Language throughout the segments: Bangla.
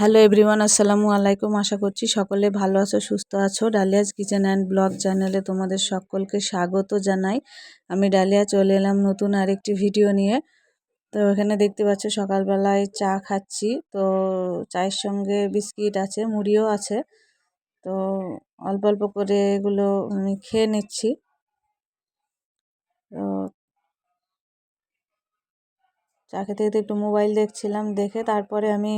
হ্যালো এভরিওয়ান আসসালামু আলাইকুম আশা করছি সকলে ভালো আছো, সুস্থ আছো। ডালিয়াজ কিচেন অ্যান্ড ব্লগ চ্যানেলে তোমাদের সকলকে স্বাগত জানাই। আমি ডালিয়া, চলে এলাম নতুন আরেকটি ভিডিও নিয়ে। তো এখানে দেখতে পাচ্ছ, সকালবেলায় চা খাচ্ছি। তো চায়ের সঙ্গে বিস্কিট আছে, মুড়িও আছে। তো অল্প অল্প করে এগুলো আমি খেয়ে নিচ্ছি। তো চা খেতে খেতে একটু মোবাইল দেখছিলাম, দেখে তারপরে আমি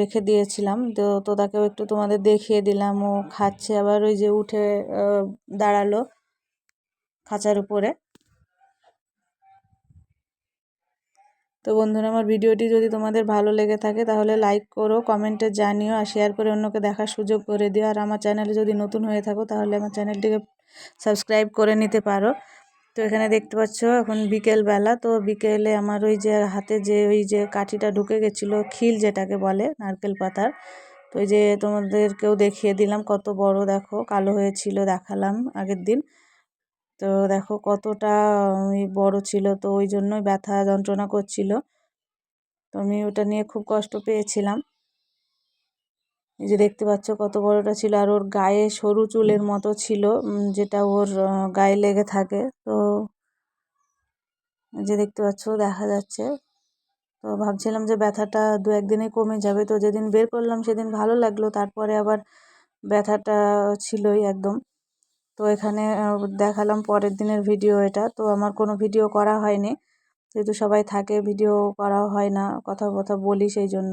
রেখে দিয়েছিলাম। তো তোদাকেও একটু তোমাদের দেখিয়ে দিলাম। ও খাচ্ছে আবার ওই যে উঠে দাঁড়াল খাঁচার উপরে। তো বন্ধুরা, আমার ভিডিওটি যদি তোমাদের ভালো লেগে থাকে, তাহলে লাইক করো, কমেন্টে জানিও আর শেয়ার করে অন্যকে দেখার সুযোগ করে দিও। আর আমার চ্যানেলে যদি নতুন হয়ে থাকো, তাহলে আমার চ্যানেলটিকে সাবস্ক্রাইব করে নিতে পারো। তো এখানে দেখতে পাচ্ছ, এখন বিকেল বেলা তো বিকেলে আমার ওই যে হাতে যে ওই যে কাঠিটা ঢুকে গেছিল, খিল যেটাকে বলে, নারকেল পাতার, তো ওই যে তোমাদেরকেও দেখিয়ে দিলাম কত বড়, দেখো, কালো হয়েছিল দেখালাম আগের দিন। তো দেখো কতটা বড় ছিল, তো ওই জন্যই ব্যথা যন্ত্রণা করছিল। তো আমি ওটা নিয়ে খুব কষ্ট পেয়েছিলাম। এই যে দেখতে পাচ্ছ কত বড়টা ছিল, আর ওর গায়ে সরু চুলের মতো ছিল যেটা ওর গায়ে লেগে থাকে। তো যে দেখতে পাচ্ছ, দেখা যাচ্ছে। তো ভাবছিলাম যে ব্যথাটা দু একদিনে কমে যাবে। তো যেদিন বের করলাম সেদিন ভালো লাগল, তারপরে আবার ব্যথাটা ছিলই একদম। তো এখানে দেখালাম পরের দিনের ভিডিও এটা। তো আমার কোনো ভিডিও করা হয়নি। যেহেতু সবাই থাকে, ভিডিও করা হয় না কথা কথা বলি সেই জন্য।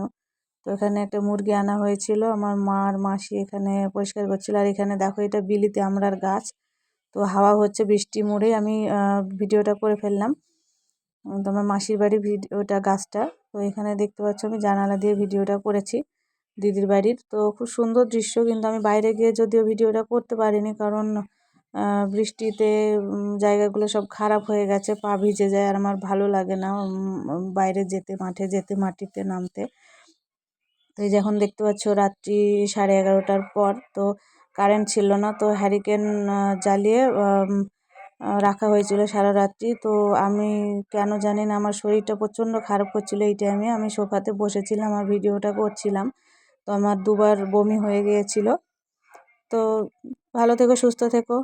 তো এখানে একটা মুরগি আনা হয়েছিল। আমার মা আর মাসি এখানে পরিষ্কার করছিল। আর এখানে দেখো, এটা বিলিতে আমরার গাছ। তো হাওয়া হচ্ছে, বৃষ্টি মুড়ে। আমি ভিডিওটা করে ফেললাম। তো আমার মাসির বাড়ি ভিডিওটা গাছটা। তো এখানে দেখতে পাচ্ছ, আমি জানালা দিয়ে ভিডিওটা করেছি দিদির বাড়ির। তো খুব সুন্দর দৃশ্য, কিন্তু আমি বাইরে গিয়ে যদিও ভিডিওটা করতে পারিনি, কারণ বৃষ্টিতে জায়গাগুলো সব খারাপ হয়ে গেছে, পা ভিজে যায়। আর আমার ভালো লাগে না বাইরে যেতে, মাঠে যেতে, মাটিতে নামতে। তো এই যখন দেখতে পাচ্ছ রাত্রি সাড়ে এগারোটার পর, তো কারেন্ট ছিল না, তো হ্যারিকেন জ্বালিয়ে রাখা হয়েছিল সারা রাত্রি। তো আমি কেন জানি না, আমার শরীরটা প্রচণ্ড খারাপ করছিল এই টাইমে আমি সোফাতে বসেছিলাম, আর ভিডিওটা করছিলাম। তো আমার দুবার বমি হয়ে গিয়েছিল। তো ভালো থেকো, সুস্থ থেকো।